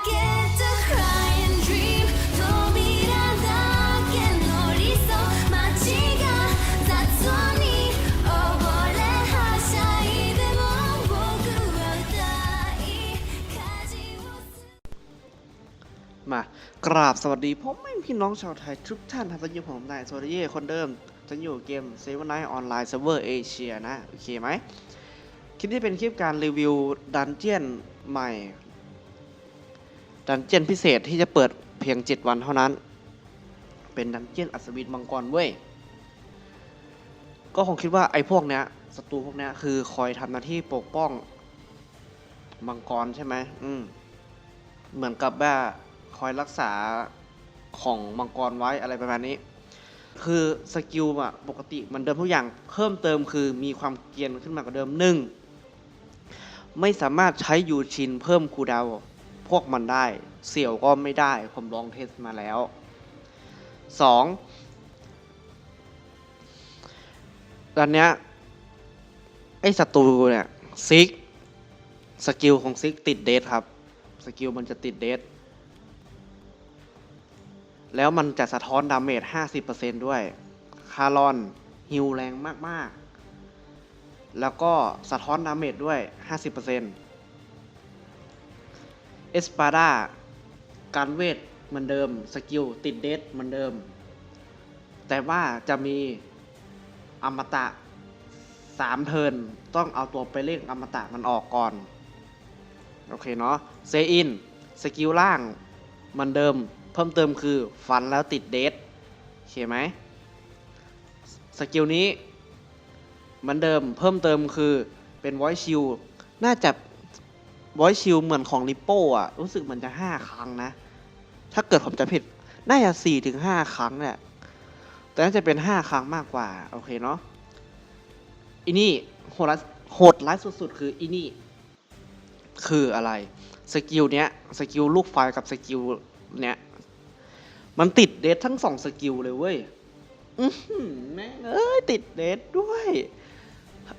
มากราบสวัสดีพ่อแม่พี่น้องชาวไทยทุกท่านครับตอนอยู่ผมนายโซเดียคนเดิมฉันอยู่เกมเซเว่นไนท์ออนไลน์เซิร์ฟเวอร์เอเชียนะ โอเคไหมคลิปนี้เป็นคลิปการรีวิวดันเจียนใหม่ ดันเจียนพิเศษที่จะเปิดเพียง 7 วันเท่านั้น เป็นดันเจียนอัศวินมังกรเว้ย ก็คงคิดว่าไอ้พวกเนี้ยศัตรูพวกเนี้ยคือคอยทำหน้าที่ปกป้องมังกรใช่ไหมอืม เหมือนกับว่าคอยรักษาของมังกรไว้อะไรประมาณนี้ คือสกิลอะปกติมันเดิมทุกอย่างเพิ่มเติมคือมีความเกียนขึ้นมากว่าเดิมหนึ่งไม่สามารถใช้ยูชินเพิ่มคูดาว พวกมันได้ เสี่ยวก็ไม่ได้ ผมลองเทสมาแล้วสองตอนเนี้ยไอ้ศัตรูเนี่ยซิกสกิลของซิกติดเดทครับ สกิลมันจะติดเดทแล้วมันจะสะท้อนดาเมจ 50%ด้วย คารอนฮิวแรงมาก ๆ แล้วก็สะท้อนดาเมจด้วย 50% เอสปาดาการเวทเหมือนเดิม สกิลติดเดทเหมือนเดิม แต่ว่าจะมีอมตะ3เทิร์นต้องเอาตัวไปเล่งอมตะมันออกก่อน โอเคเนาะเซอินสกิลล่างเหมันเดิม เพิ่มเติมคือฟันแล้วติดเดทโอเคไหมสกิลนี้เหมือนเดิมเพิ่มเติมคือเป็นไวชิลน่าจะ ไวชิลเหมือนของลิปโป้อะรู้สึกมันจะ5ครั้งนะ ถ้าเกิดผมจะผิด น่าจะ4ถึง5ครั้งแหละ แต่น่าจะเป็น5ครั้งมากกว่า โอเคเนาะอีนี่โหดโหดร้ายสุดๆ คืออีนี่ คืออะไร สกิลเนี้ย สกิลลูกไฟกับสกิลเนี้ย มันติดเดททั้งสองสกิลเลยเว้ยแม่เอ้ยติดเดทด้วย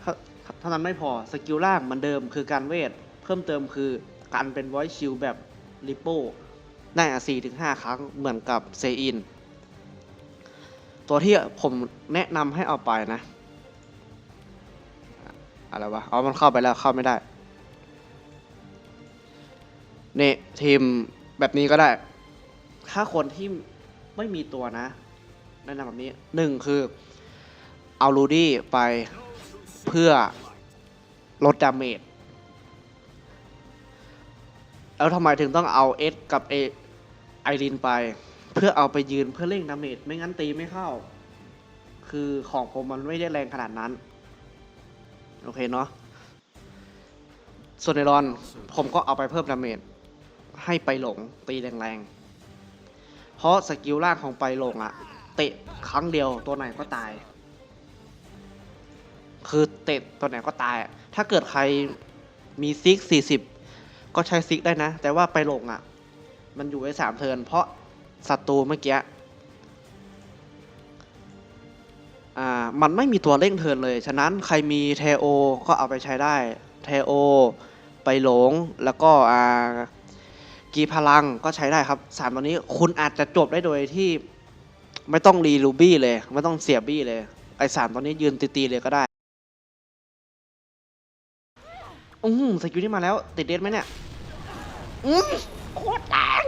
เท่าเท่านั้นไม่พอสกิลล่างเหมือนเดิมคือการเวท เพิ่มเติมคือการเป็นไวชิลแบบริปโป้ได้อะสี่ถึงห้าครั้งเหมือนกับเซอิน ตัวที่ผมแนะนำให้เอาไปนะ อะไรวะ เอามันเข้าไปแล้วเข้าไม่ได้นี่ทีมแบบนี้ก็ได้ ถ้าคนที่ไม่มีตัวนะ แนะนำแบบนี้หนึ่งคือ เอาลูดี้ไปเพื่อลดดาเมจ แล้วทำไมถึงต้องเอาเอสกับเอไอรินไป เพื่อเอาไปยืนเพื่อเร่งดาเมจไม่งั้นตีไม่เข้า คือของผมมันไม่ได้แรงขนาดนั้น โอเคเนาะส่วนในรอนผมก็เอาไปเพิ่มดาเมจให้ไปหลงตีแรงๆ เพราะสกิลล่างของไปหลงอะเตะครั้งเดียวตัวไหนก็ตาย คือเตะตัวไหนก็ตาย ถ้าเกิดใครมีซิกสี่สิบ ก็ใช้ซิกได้นะ แต่ว่าไปหลงอะมันอยู่ไว้สามเทินเพราะศัตรูเมื่อกี้อ่ามันไม่มีตัวเร่งเทินเลย ฉะนั้นใครมีเทโอก็เอาไปใช้ได้เทโอไปหลงแล้วก็อ่ากีพลังก็ใช้ได้ครับสามตัวนี้คุณอาจจะจบได้โดยที่ไม่ต้องรีลูบี้เลย ไม่ต้องเสียบี้เลย ไอสามตัวนี้ยืนตีๆเลยก็ได้ อืมสกิลนี้มาแล้ว ติดเดนไหมเนี่ย อืมโคตรแรง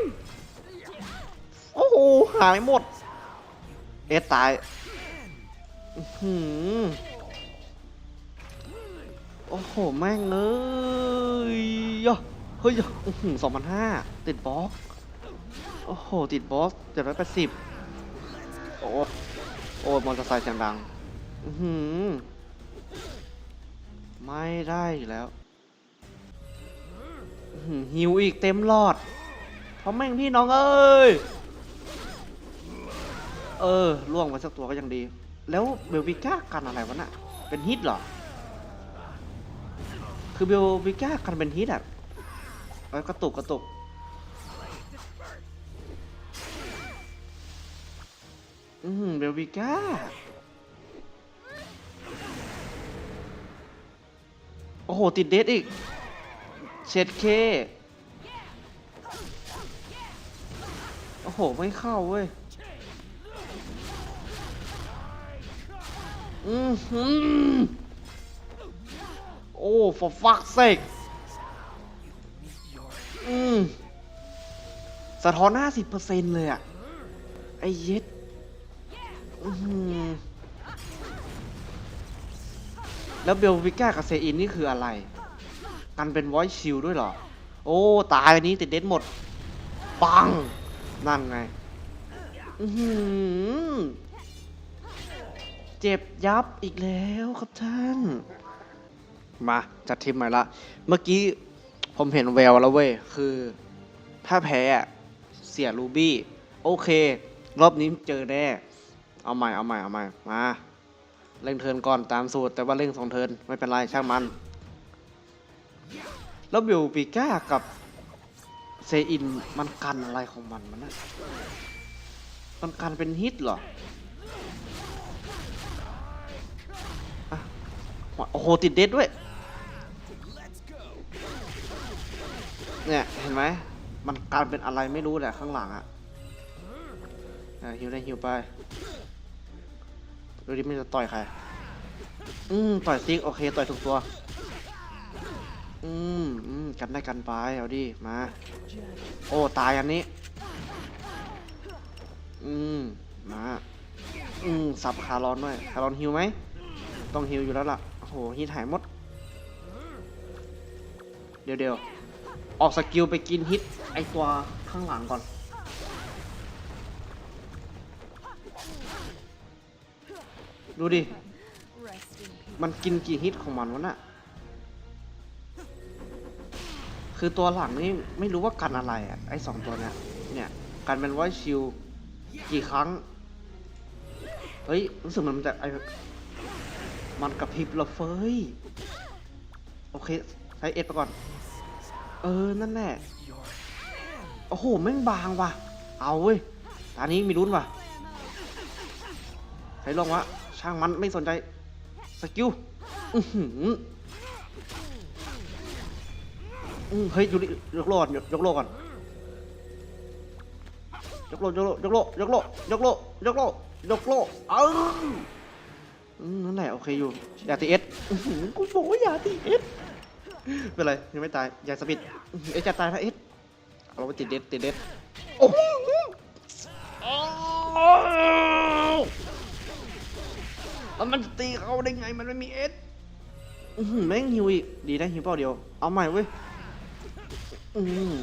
โอ้โห หายหมดเอสตาย อือหือโอ้โห แม่งเลยย่ะเฮ้ยสองพันห้าติดบล็อก โอ้โห ติดบล็อกเจ็ดร้อยแปดสิบโอ้โอ้มอเตอร์ไซค์เสียงดัง อือหือไม่ได้อีกแล้ว หิวอีกเต็มหลอดเพราะแม่งพี่น้องเอ้ย เออล่วงไปสักตัวก็ยังดี แล้วเบลวิก้ากันอะไรวะน่ะ เป็นฮิตเหรอ คือเบลวิก้ากันเป็นฮิตอะเอ้กระตุกกระตุกอืมเบลวิก้าโอ้โห ติดเดทอีก เช็ดเค โอ้โห ไม่เข้าเว้ย อืมหืมโอ้ for fuck's sake อืมสะท้อน50%เลยอะไอ้เย็ดอือหือแล้วเบลวิก้ากับเซอินนี่คืออะไร กันเป็น voice shield ด้วยเหรอ โอ้ ตายอันนี้ติดเด็ดหมด ปัง นั่นไง เจ็บยับอีกแล้วครับท่าน มาจัดทีมใหม่ละ เมื่อกี้ผมเห็นแววแล้วเว้ย คือ ถ้าแพ้อะเสียรูบี้ โอเค รอบนี้เจอแน่ เอาใหม่ เอาใหม่ เอาใหม่ มาเร่งเทินก่อนตามสูตร แต่ว่าเร่งสองเทินไม่เป็นไรช่างมัน แล้วบิวปิก้ากับเซอินมันกันอะไรของมันมันนะมันกันเป็นฮิตเหรอโอ้โหติดเด็ดด้วย เนี่ย เห็นไหม มันการเป็นอะไรไม่รู้แหละข้างหลังอะอะฮิวได้ฮิวไป ดูดิมันจะต่อยใคร อืม ต่อยซิก โอเค ต่อยถูกตัว อืมอืมกันได้กันไปเอาดิมา โอ้ตายอันนี้ อืมมาอืมสับคารอนด้วยคารอนฮิวไหมต้องฮิวอยู่แล้วล่ะโอ้โหฮิตหายหมด เดี๋ยวเดี๋ยวออกสกิลไปกินฮิตไอตัวข้างหลังก่อน ดูดิ มันกินกี่ฮิตของมันวะน่ะ คือตัวหลังนี่ไม่รู้ว่ากันอะไรอะไอ้สองตัวเนี้ยเนี่ยกันเป็นไวชิลกี่ครั้ง เฮ้ยรู้สึกเหมันมันจะไอมันกระพริบละเฟยโอเคใช้เอสไปก่อน เออนั่นแหละโอ้โหแม่งบางว่ะ เอาเว้ยตอนนี้มีรุ้นว่ะใช้ลองวะช่างมันไม่สนใจสกิลอือหือ เฮ้ยอยู่ดิยกโลก่อนยกโลก่อนยกโลยกโลยกโลยกโลยกโลยกโลยกโลเอออืมนั่นแหละโอเคอยู่อยาตีเอสกูบอกว่าอยาตีเอสเป็นไรยังไม่ตายอย่าสปิดเอสจะตายถ้าเอสเอาไปติดเด็ดติดเด็ดโอ้โหอ้าวแล้วมันตีเขาได้ไงมันไม่มีเอสแม่งหิวอีกดีนะหิวเปล่าเดียวเอาใหม่เว้ย อืม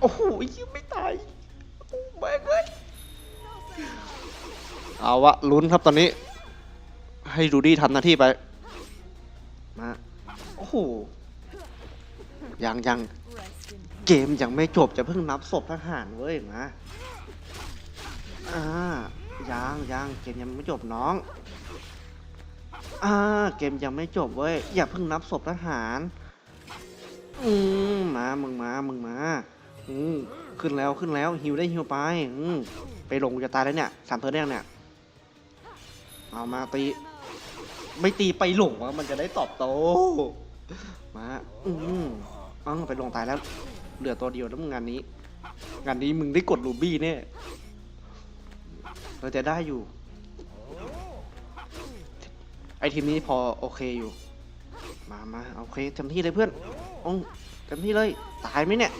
โอ้โหยังไม่ตายโอ้แม่งเลยเอาวะลุ้นครับตอนนี้ ให้ดูดี้ทำหน้าที่ไป มา โอ้โหยังยังเกมยังไม่จบจะเพิ่งนับศพทหารเว้ยมาอ่ายังยังเกมยังไม่จบน้องอ่าเกมยังไม่จบเว้ยอย่าเพิ่งนับศพทหาร อืมมามึงมามึงมาอืมขึ้นแล้วขึ้นแล้วฮิวได้ฮิวไปอืมไปลงจะตายแล้วเนี่ยสามเทิร์นแรกเนี่ยเอามาตีไม่ตีไปหลงวะมันจะได้ตอบโต้มาอืมเอ้าไปลงตายแล้ว เหลือตัวเดียวแล้วมึงงานนี้ งานนี้มึงได้กดรูบี้แน่เราจะได้อยู่ ไอทีมนี้พอโอเคอยู่ มามาโอเคเต็มที่เลยเพื่อน องเต็มที่เลย ตายไหมเนี่ย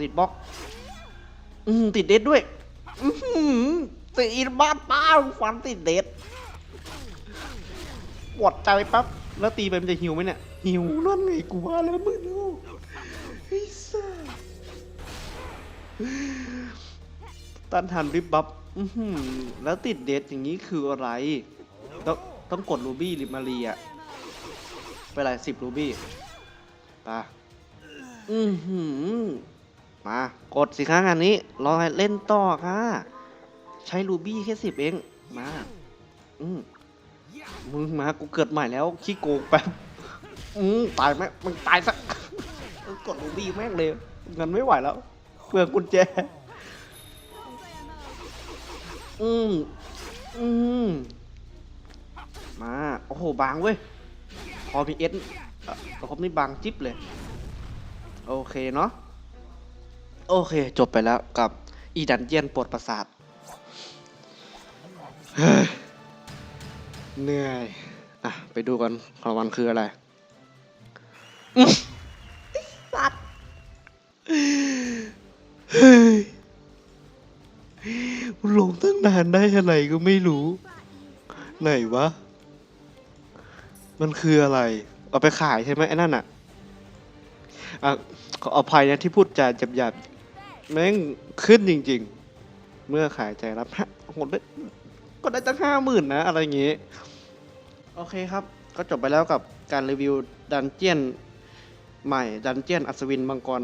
ติดบล็อกอืติดเด็ดด้วยตีนบ้านป้าฟันติดเด็ดปวดใจปั๊บแล้วตีไปมันจะหิวไหมเนี่ยหิวนั่นไงกูว่าแล้วมึงลูไอ้สัสตันทันริบบับอือหือแล้วติดเด็ดอย่างนี้คืออะไร ต้องต้องกดรูบี้ริมารีอะไปไรสิบรูบี้ ไปะอือหือ มากดสิคะงานนี้ รอให้เล่นต่อค่ะ ใช้รูบี้แค่สิบเอง มา อืมมึงมากูเกิดใหม่แล้วขี้โกงแป๊บอืมตายไหมมึงตายสักกดรูบี้แม่งเลยเงินไม่ไหวแล้วเปลืองกุญแจ อืมอืมมา โอ้โห บางเว้ย พอมีเอส เอ่อประคบนี่บางจิ๊บเลย โอเคเนาะโโอเคจบไปแล้วกับอีดันเจียนปวดประสาทเฮ้ยเหนื่อย อะ ไปดูกันของวันคืออะไรอื้อสัตว์เฮ้ยลงตั้งนานได้อะไรก็ไม่รู้ ไหนวะ มันคืออะไร เอาไปขายใช่ไหมไอ้นั่นอะอะขออภัยนะที่พูดจาหยาบๆแม่งขึ้นจริง ๆ เมื่อขายใจรับฮะโหได้ก็ได้ตั้งห้าหมื่นนะ อะไรอย่างงี้ โอเคครับ ก็จบไปแล้วกับการรีวิวดันเจียนใหม่ดันเจียนอัศวินมังกร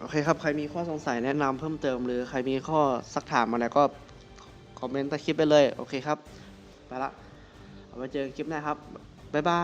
โอเคครับ ใครมีข้อสงสัยแนะนำเพิ่มเติม หรือใครมีข้อสักถามอะไรก็ คอมเมนต์ใต้คลิปไปเลย โอเคครับ ไปละเอาไว้เจอกันคลิปหน้าครับ บ๊า